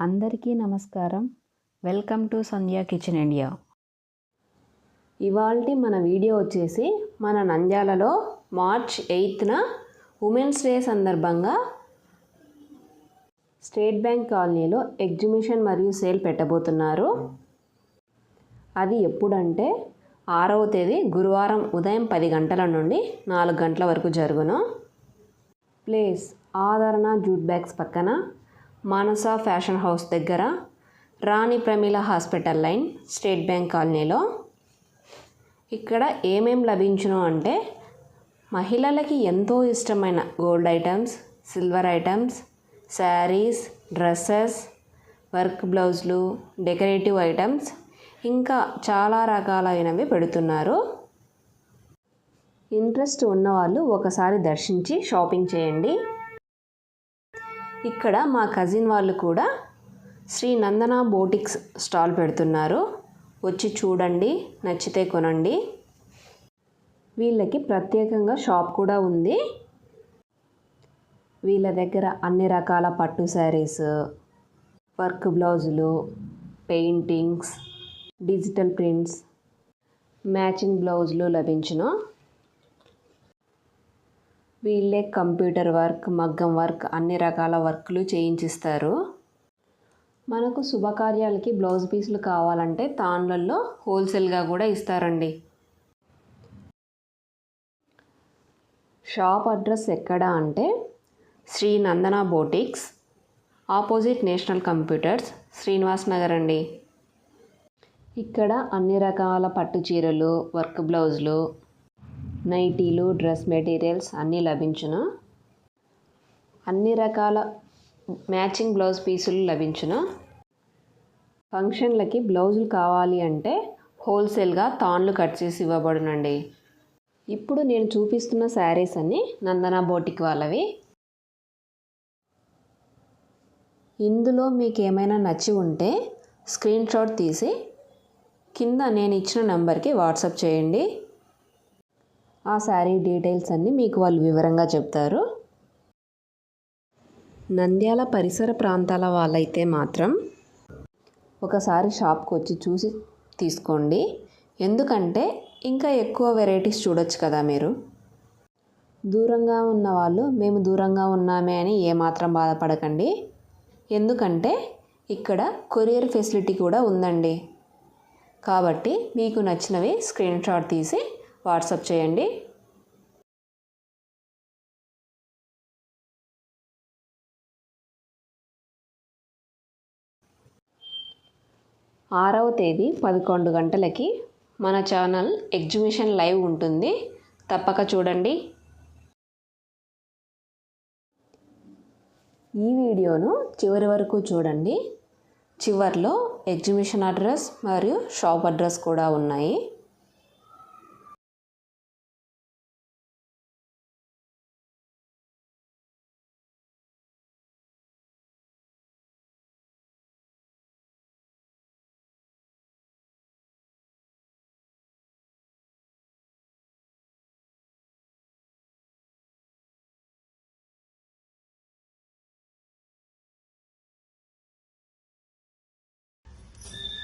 అందరికీ నమస్కారం. Welcome to Sandhya kitchen India. ఇవాళ మన వీడియో వచ్చేసి మన నంద్యాలలో మార్చ్ ఎయిత్న ఉమెన్స్ డే సందర్భంగా స్టేట్ బ్యాంక్ కాలనీలో ఎగ్జిబిషన్ మరియు సేల్ పెట్టబోతున్నారు. అది ఎప్పుడంటే ఆరవ తేదీ గురువారం ఉదయం పది గంటల నుండి నాలుగు గంటల వరకు జరుగును. ప్లేస్ ఆదరణ జూట్ బ్యాగ్స్ పక్కన మానస ఫ్యాషన్ హౌస్ దగ్గర Rani Pramila hospital line state bank కాలనీలో. ఇక్కడ ఏమేం లభించును అంటే మహిళలకి ఎంతో ఇష్టమైన gold items silver items saris dresses work బ్లౌజులు డెకరేటివ్ ఐటమ్స్ ఇంకా చాలా రకాలైనవి పెడుతున్నారు. ఇంట్రెస్ట్ ఉన్నవాళ్ళు ఒకసారి దర్శించి షాపింగ్ చేయండి. ఇక్కడ మా కజిన్ వాళ్ళు కూడా శ్రీ నందన బోటిక్స్ స్టాల్ పెడుతున్నారు. వచ్చి చూడండి నచ్చితే కొనండి. వీళ్ళకి ప్రత్యేకంగా షాప్ కూడా ఉంది. వీళ్ళ దగ్గర అన్ని రకాల పట్టు శారీస్ వర్క్ బ్లౌజులు పెయింటింగ్స్ డిజిటల్ ప్రింట్స్ మ్యాచింగ్ బ్లౌజులు లభించును. వీళ్ళే కంప్యూటర్ వర్క్ మగ్గం వర్క్ అన్ని రకాల వర్క్లు చేయించిస్తారు. మనకు శుభకార్యాలకి బ్లౌజ్ పీసులు కావాలంటే తాన్లలో హోల్సేల్గా కూడా ఇస్తారండి. షాప్ అడ్రస్ ఎక్కడ అంటే Shri Nandana boutiques opposite national computers Srinivas Nagar అండి. ఇక్కడ అన్ని రకాల పట్టు చీరలు వర్క్ బ్లౌజులు నైటీలు డ్రెస్ మెటీరియల్స్ అన్నీ లభించును. అన్ని రకాల మ్యాచింగ్ బ్లౌజ్ పీసులు లభించును. ఫంక్షన్లకి బ్లౌజులు కావాలి అంటే హోల్సేల్గా తాన్లు కట్ చేసి ఇవ్వబడునండి. ఇప్పుడు నేను చూపిస్తున్న శారీస్ అన్నీ నందన బోటిక్ వాళ్ళవి. ఇందులో మీకు ఏమైనా నచ్చి ఉంటే స్క్రీన్ షాట్ తీసి కింద నేను ఇచ్చిన నెంబర్కి వాట్సాప్ చేయండి. ఆ శారీ డీటెయిల్స్ అన్నీ మీకు వాళ్ళు వివరంగా చెప్తారు. నంద్యాల పరిసర ప్రాంతాల వాళ్ళైతే మాత్రం ఒకసారి షాప్కి వచ్చి చూసి తీసుకోండి. ఎందుకంటే ఇంకా ఎక్కువ వెరైటీస్ చూడొచ్చు కదా మీరు. దూరంగా ఉన్న వాళ్ళు మేము దూరంగా ఉన్నామే అని ఏమాత్రం బాధపడకండి. ఎందుకంటే ఇక్కడ కొరియర్ ఫెసిలిటీ కూడా ఉందండి. కాబట్టి మీకు నచ్చినవి స్క్రీన్ షాట్ తీసి వాట్సాప్ చేయండి. ఆరవ తేదీ పదకొండు గంటలకి మన ఛానల్ ఎగ్జిబిషన్ లైవ్ ఉంటుంది. తప్పక చూడండి. ఈ వీడియోను చివరి వరకు చూడండి. చివర్లో ఎగ్జిబిషన్ అడ్రస్ మరియు షాప్ అడ్రస్ కూడా ఉన్నాయి.